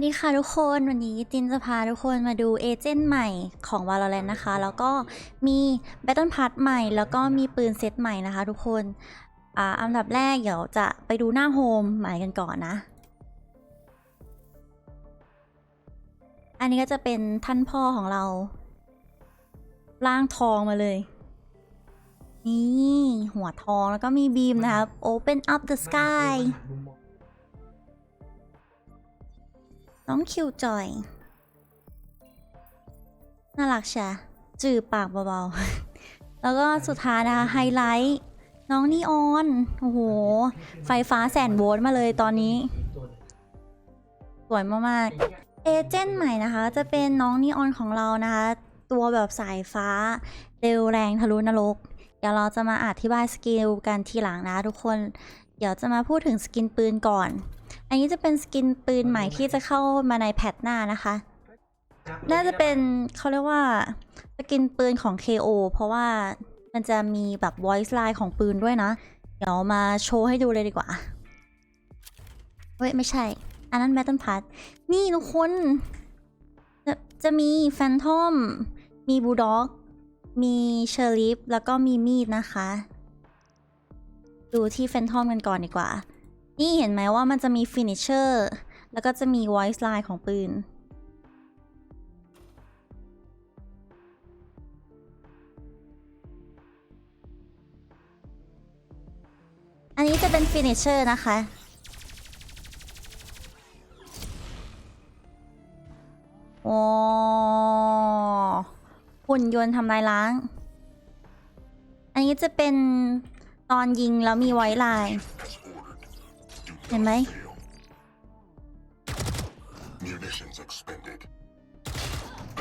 วัสดีค่ะทุกคนวันนี้จินจะพาทุกคนมาดูเอเจนต์ใหม่ของ Valorant นะคะ แล้วก็มี Battle Pass ใหม่ แล้วก็มีปืนเซตใหม่นะคะทุกคนอ่าอันดับแรกเดี๋ยวจะไปดูหน้าโฮมใหม่กันก่อนนะ อันนี้ก็จะเป็นท่านพ่อของเราร่างทองมาเลย นี่ หัวทองแล้วก็มีบีมนะครับ Open up the sky น้องคิวจอย น่ารักใช่จือปากเบาๆ แล้วก็สุดท้ายนะคะไฮไลท์น้องนีออน โอ้โห ไฟฟ้าแสนโวลต์มาเลยตอนนี้ สวยมากๆ เอเจนต์ใหม่นะคะ จะเป็นน้องนีออนของเรานะคะ ตัวแบบสายฟ้า เร็วแรงทะลุนรก เดี๋ยวเราจะมาอธิบายสกิลกันทีหลังนะทุกคน เดี๋ยวจะมาพูดถึงสกินปืนก่อน อันนี้จะเป็นสกินปืนใหม่ที่จะเข้ามาในแพทหน้านะคะ น่าจะเป็นเขาเรียกว่าสกินปืนของ KO เพราะว่ามันจะมีแบบ voice line ของปืนด้วยนะ เดี๋ยวมาโชว์ให้ดูเลยดีกว่าเฮ้ย ไม่ใช่ อันนั้น Battle Pass นี่ทุกคนจะจะมี Phantom มี Bulldog มีเชอริฟแล้วก็มีมีดนะคะ ดูที่ Phantom กันก่อนดีกว่า นี่เห็นไหมว่ามันจะมี finisher แล้วก็จะมี voice line ของปืน อันนี้จะเป็น finisher นะคะ โอ้หุ่นยนต์ทำลายล้าง อันนี้จะเป็นตอนยิงแล้วมีไว้ลาย เห็นไหม Munitions expended.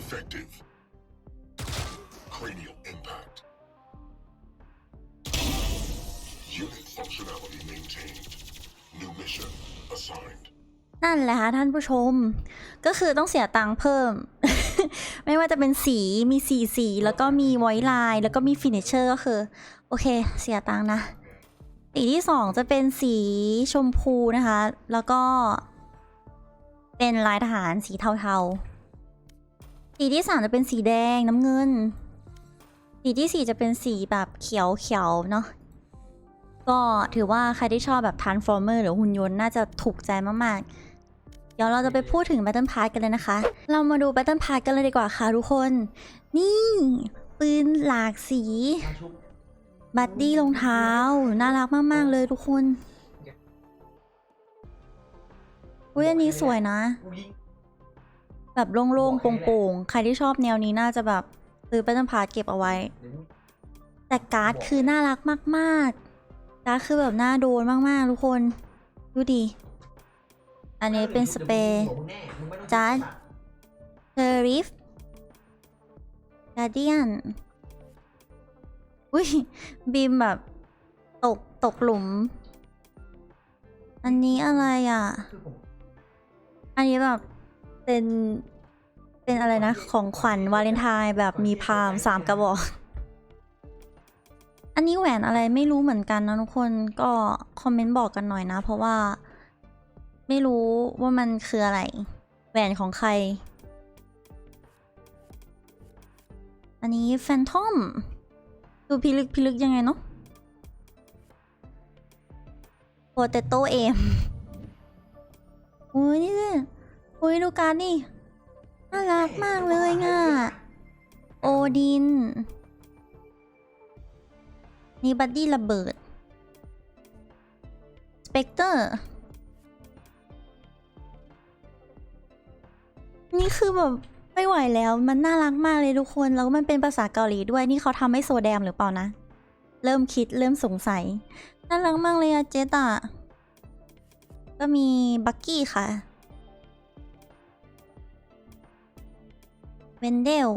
Effective. Cranial impact. Unit functionality maintained. New mission assigned. นั่นแหละค่ะท่านผู้ชม ก็คือต้องเสียตังค์เพิ่ม ไม่ว่าจะเป็นสีมีสีสี แล้วก็มีไวท์ไลน์แล้วก็มีฟินิชเชอร์ก็คือ โอเค เสียตังค์นะ สีที่สองจะเป็นสีชมพูนะคะ แล้วก็ เป็นลายทหารสีเทาๆ สีที่สามจะเป็นสีแดงน้ำเงิน สีที่สี่จะเป็นสีแบบเขียวเขียวๆเนาะ ก็ถือว่าใครที่ชอบแบบ Transformer หรือหุ่นยนต์น่าจะถูกใจมากๆ เดี๋ยวเราจะไปพูดถึง Battle Pass กันเลยนะคะ เรามาดู Battle Pass กันเลยดีกว่าค่ะทุกคน นี่ ปืนหลากสี บัดดี้รองเท้า น่ารักมาก ๆ เลยทุกคนอุ้ยอันนี้สวยนะ แบบโล่งๆโปร่งๆ ใครที่ชอบแนวนี้น่าจะแบบซื้อ Battle Pass เก็บเอาไว้ แต่การ์ดคือน่ารักมากๆการ์ดคือแบบน่าโดนมากๆ ทุกคน ดูดี อันนี้เป็นสเปรย์จาร์ดเทอริฟกาเดียน อุ้ยบีมแบบ ตกตกหลุม อันนี้อะไรอะ อันนี้แบบเป็นเป็นอะไรนะ ของขวัญวาเลนไทน์แบบมีพามสามกระบอก อันนี้แหวนอะไรไม่รู้เหมือนกันนะทุกคนก็คอมเมนต์บอกกันหน่อยนะ เพราะว่า ไม่รู้ว่ามันคืออะไร แหวนของใคร อันนี้แฟนทอม ดูพิลึกพิลึกยังไงเนาะโปเตโตเอมอุ้ยนี่สิอุ้ยดูการดนี่น่ารักมากเลยง่ะ โอดิน นี่บัดดี้ระเบิด สเปกเตอร์ นี่คือแบบ ไม่ไหวแล้วมันน่ารักมากเลยทุกคน แล้วมันเป็นภาษาเกาหลีด้วยนี่เขาทำให้โซแดมหรือเปล่านะ เริ่มคิดเริ่มสงสัย น่ารักมากเลยอะเจตะก็มีบักกี้ค่ะเวนเดล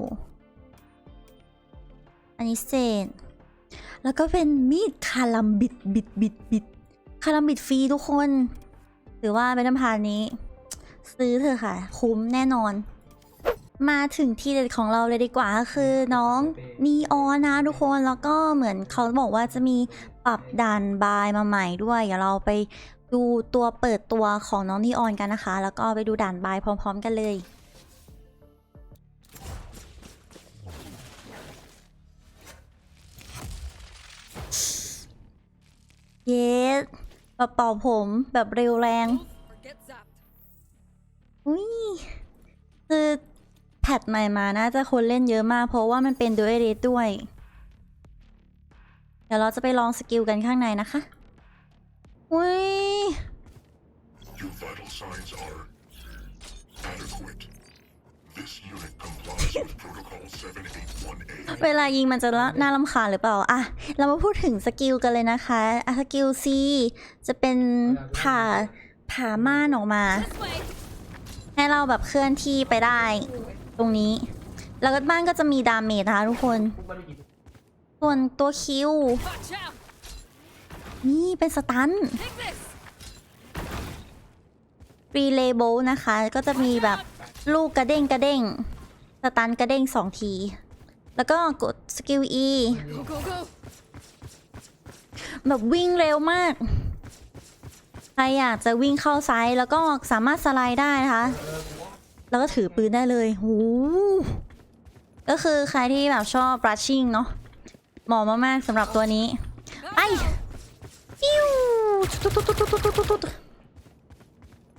อันนี้เซนแล้วก็เป็นมีดคาลัมบิดบิดบิดบิดคาลัมบิดฟรีทุกคน หรือว่าเป็นน้ำพานนี้ ซื้อเถอะค่ะ คุ้มแน่นอน มาถึงที่เด็ดของเราเลยดีกว่าก็คือน้องนีออนนะทุกคนแล้วก็เหมือนเขาบอกว่าจะมีปรับด่านบายมาใหม่ด้วยเดี๋ยวเราไปดูตัวเปิดตัวของน้องนีออนกันนะคะ แล้วก็ไปดูด่านบายพร้อม ๆ กันเลยเยสแบบเป่าผมแบบเร็วแรง Or get zapped. อุ้ยคือแพทใหม่มาน่าจะคนเล่นเยอะมากเพราะว่ามันเป็นดูเอเรสด้วย เดี๋ยวเราจะไปลองสกิลกันข้างในนะคะ อุ้ย Your vital signs are adequate. This unit complies with Protocol 781A. เวลายิงมันจะน่ารำคาญหรือเปล่าอะเรามาพูดถึงสกิลกันเลยนะคะอะสกิล C จะเป็นผ่าผ่าม่านออกมา This way. ให้เราแบบเคลื่อนที่ไปได้ ตรงนี้ แล้วก็บ้านก็จะมีดาเมจนะคะทุกคน ส่วนตัวคิว นี่เป็นสตัน Take this. รีเลย์โบนะคะ ก็จะมีแบบลูกกระเด้งกระเด้ง สตันกระเด้งสองที แล้วก็กดสกิล E แบบวิ่งเร็วมาก ใครอยากจะวิ่งเข้าซ้ายแล้วก็สามารถสไลด์ได้นะคะ แล้วก็ถือปืนได้เลยหูก็คือใครที่แบบชอบ brushing เนาะเหมาะมากๆสำหรับตัวนี้ Go, Ay. go. ปิ้ว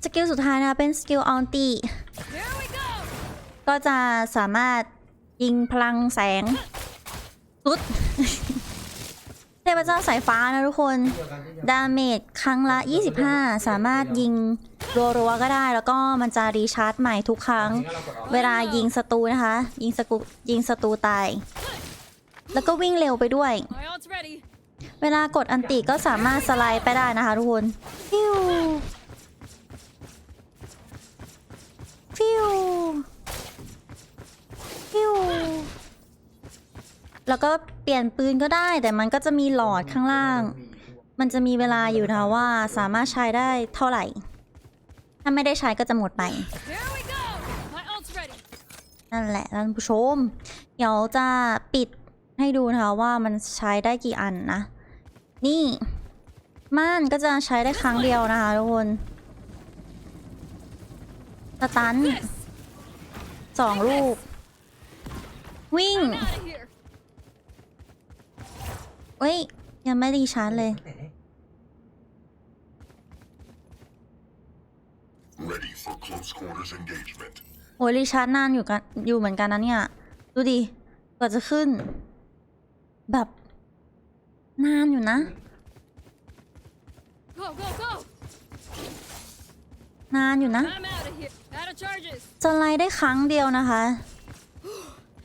สกิลสุดท้ายนะเป็นสกิลออนตีก็จะสามารถยิงพลังแสงตุ๊ดเทพเจ้าสายฟ้านะทุกคน ดาเมจครั้งละ 25 สามารถยิง รัวๆก็ได้แล้วก็มันจะรีชาร์จใหม่ทุกครั้ง เวลายิงศัตรูนะคะ ยิงสกุยิงศัตรูตาย แล้วก็วิ่งเร็วไปด้วย My ult's ready. เวลากดอันติก็สามารถสไลด์ไปได้นะคะทุกคนฟิวฟิวฟิวแล้วก็เปลี่ยนปืนก็ได้แต่มันก็จะมีหลอดข้างล่าง มันจะมีเวลาอยู่นะคะว่าสามารถใช้ได้เท่าไหร่ ถ้าไม่ได้ใช้ก็จะหมดไป นั่นแหละท่านผู้ชม เดี๋ยวจะปิดให้ดูนะคะว่ามันใช้ได้กี่อันนะ นี่ม่านก็จะใช้ได้ครั้งเดียวนะคะทุกคนสตันสองลูก วิ่งเว้ย ยังไม่ดีชาร์จเลย Ready for close quarters engagement. โอ้ยรีชาร์จนานอยู่กันอยู่เหมือนกันนะเนี่ย ดูดิกว่าจะขึ้น แบบ นานอยู่นะ Go, go, go. นานอยู่นะ I'm out of here. Out of charges. สไลด์ได้ครั้งเดียวนะคะ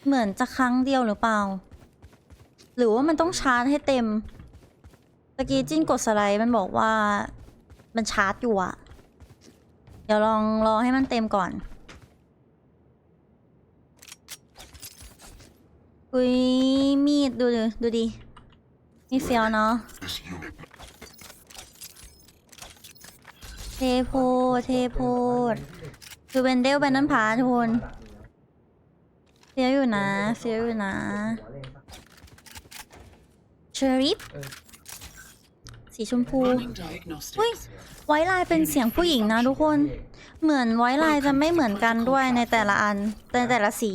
เหมือนจะครั้งเดียวหรือเปล่า หรือว่ามันต้องชาร์จให้เต็มตะกี้จิ้นกดสไลด์มันบอกว่า มันชาร์จอยู่อะ เดี๋ยวลองรอให้มันเต็มก่อนอุ้ยมีดดูดิดูดิมีเฟียวเนาะเทโพเทโพดคือเป็นเดลเป็นนั่นพาทุกคนเฟียวอยู่นะเฟียวอยู่นะเชอริฟ สีชมพู Running diagnostics. เฮ้ยไว้ลายเป็นเสียงผู้หญิงนะทุกคน เหมือนไว้ลายจะไม่เหมือนกันด้วยในแต่ละอันในแต่ละสี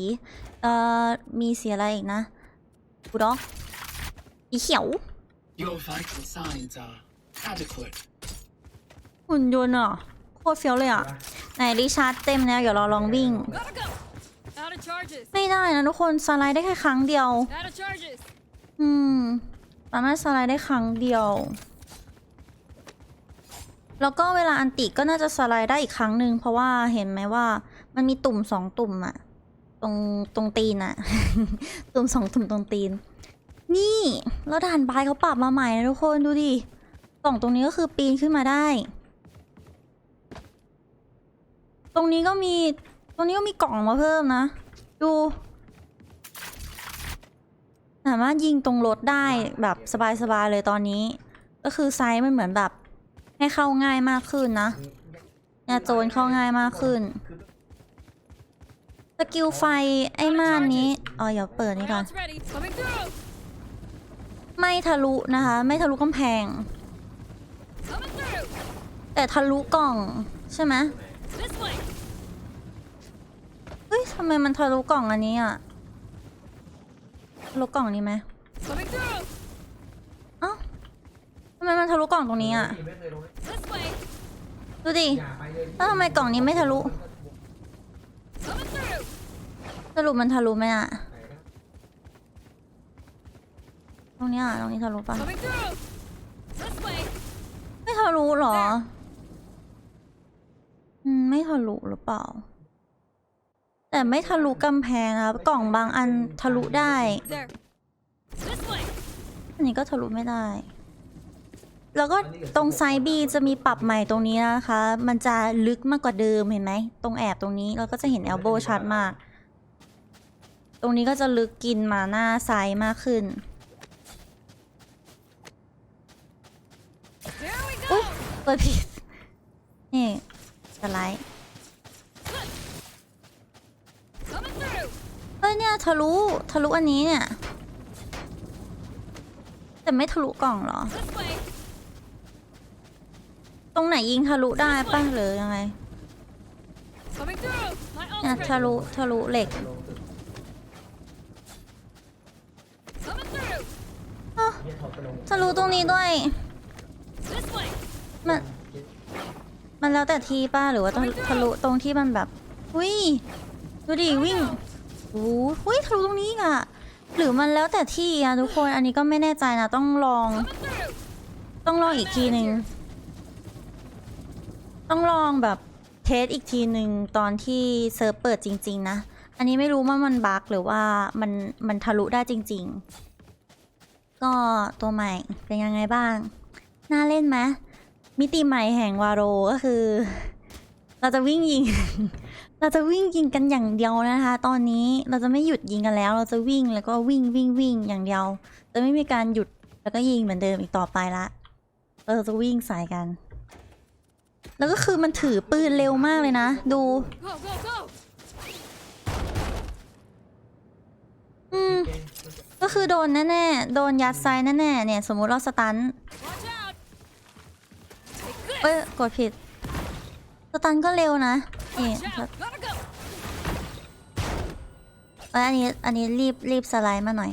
เอ่อมีสีอะไรอีกนะบูด็อกสีเขียว Your vital signs are adequate. หุ่นยนต์อะโคตรเฟี้ยวเลยอะไหนรีชาร์จเต็มแล้วเดี๋ยวเราลองวิ่ง Gotta go. Out of charges. ไม่ได้นะทุกคนสไลด์ได้แค่ครั้งเดียว Out of charges. อืมสามารถสไลด์ได้ครั้งเดียว แล้วก็เวลาอันติก็น่าจะสไลด์ได้อีกครั้งหนึ่งเพราะว่าเห็นไหมว่า มันมีตุ่มสองตุ่มอะตรงตรงตีนอะ ตุ่มสองตุ่มตรงตีน นี่แล้วด่านบายเขาปรับมาใหม่นะทุกคนดูดิกล่องตรงนี้ก็คือปีนขึ้นมาได้ ตรงนี้ก็มี ตรงนี้ก็มีกล่องมาเพิ่มนะ ดูสามารถยิงตรงรถได้แบบสบายๆเลยตอนนี้ ก็คือไซส์มันเหมือนแบบ ให้เข้าง่ายมากขึ้นนะเนี่ยโจรเข้าง่ายมากขึ้น สกิลไฟไอ้ม่านนี้อ๋อเดี๋ยวเปิด My นี่ก่อน ult's ready. Coming through. ไม่ทะลุนะคะ ไม่ทะลุกำแพง Coming through. แต่ทะลุกล่องใช่ไหม This way. เฮ้ยทำไมมันทะลุกล่องอันนี้อะทะลุกล่องนี้ไหม Coming through. เอ้า ทำไมมันทะลุกล่องตรงนี้อะ This way. ดูดิ แล้วทำไมกล่องนี้ไม่ทะลุ Coming through. สรุปมันทะลุไหมอะ ตรงเนี้ยตรงนี้ทะลุปะ Coming through. This way. ไม่ทะลุเหรอ อืม ไม่ทะลุหรือเปล่า แต่ไม่ทะลุกำแพงนะกล่องบางอันทะลุได้ There. This way. อันนี้ก็ทะลุไม่ได้ แล้วก็ตรงไซบีจะมีปรับใหม่ตรงนี้นะคะ มันจะลึกมากกว่าเดิมเห็นไหม ตรงแอบตรงนี้เราก็จะเห็น e อลโบชัดมาก ตรงนี้ก็จะลึกกินมาหน้าไซส์มากขึ้น There we อุ๊ย go. เปิดผิดนี่สไลด์ Coming through. เฮ้ยเนี่ยทะลุทะลุอันนี้เนี่ย แต่ไม่ทะลุกล่องเหรอ This way. ต รงไหนยิงทะลุได้ป่ะหรือยังไง Coming through. My เนี่ย ultimate. ทะลุทะลุเหล็ก Coming through. อ้าวทะลุตรงนี้ด้วย This way. มัน มันแล้วแต่ทีป้าหรือว่าต้องทะลุตรงที่มันแบบอุ้ยดูดิวิ่งโอ้โหอุ้ยทะลุตรงนี้อีกอะหรือมันแล้วแต่ที่อะทุกคนอันนี้ก็ไม่แน่ใจนะต้องลอง Coming through. ต้องลองอีกทีหนึ่ง ต้องลองแบบเทสอีกทีหนึ่งตอนที่เซิร์ฟเปิดจริง ๆ นะ อันนี้ไม่รู้ว่ามันบั๊กหรือว่ามันมันทะลุได้จริง ๆ ก็ตัวใหม่เป็นยังไงบ้าง น่าเล่นไหมมิติใหม่แห่งวาโรก็คือ เราจะวิ่งยิง เราจะวิ่งยิงกันอย่างเดียวนะคะ ตอนนี้เราจะไม่หยุดยิงกันแล้ว เราจะวิ่งแล้วก็วิ่งวิ่งวิ่งอย่างเดียว จะไม่มีการหยุดแล้วก็ยิงเหมือนเดิมอีกต่อไปละ เราจะวิ่งใส่กัน แล้วก็คือมันถือปืนเร็วมากเลยนะ ดู อืม ก็คือโดนแน่ๆ โดนยัดไซส์แน่ๆ เนี่ย สมมุติเราสตันเอ้ย กดผิด สตันก็เร็วนะ นี่อันนี้ อันนี้รีบรีบสไลด์มาหน่อย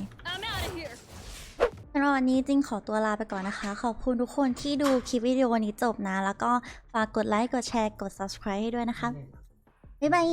สำหรับวันนี้จริงขอตัวลาไปก่อนนะคะ ขอบคุณทุกคนที่ดูคลิปวิดีโอนี้จบนะ แล้วก็ฝากกดไลค์ กดแชร์ กด subscribe ให้ด้วยนะคะ บ๊ายบาย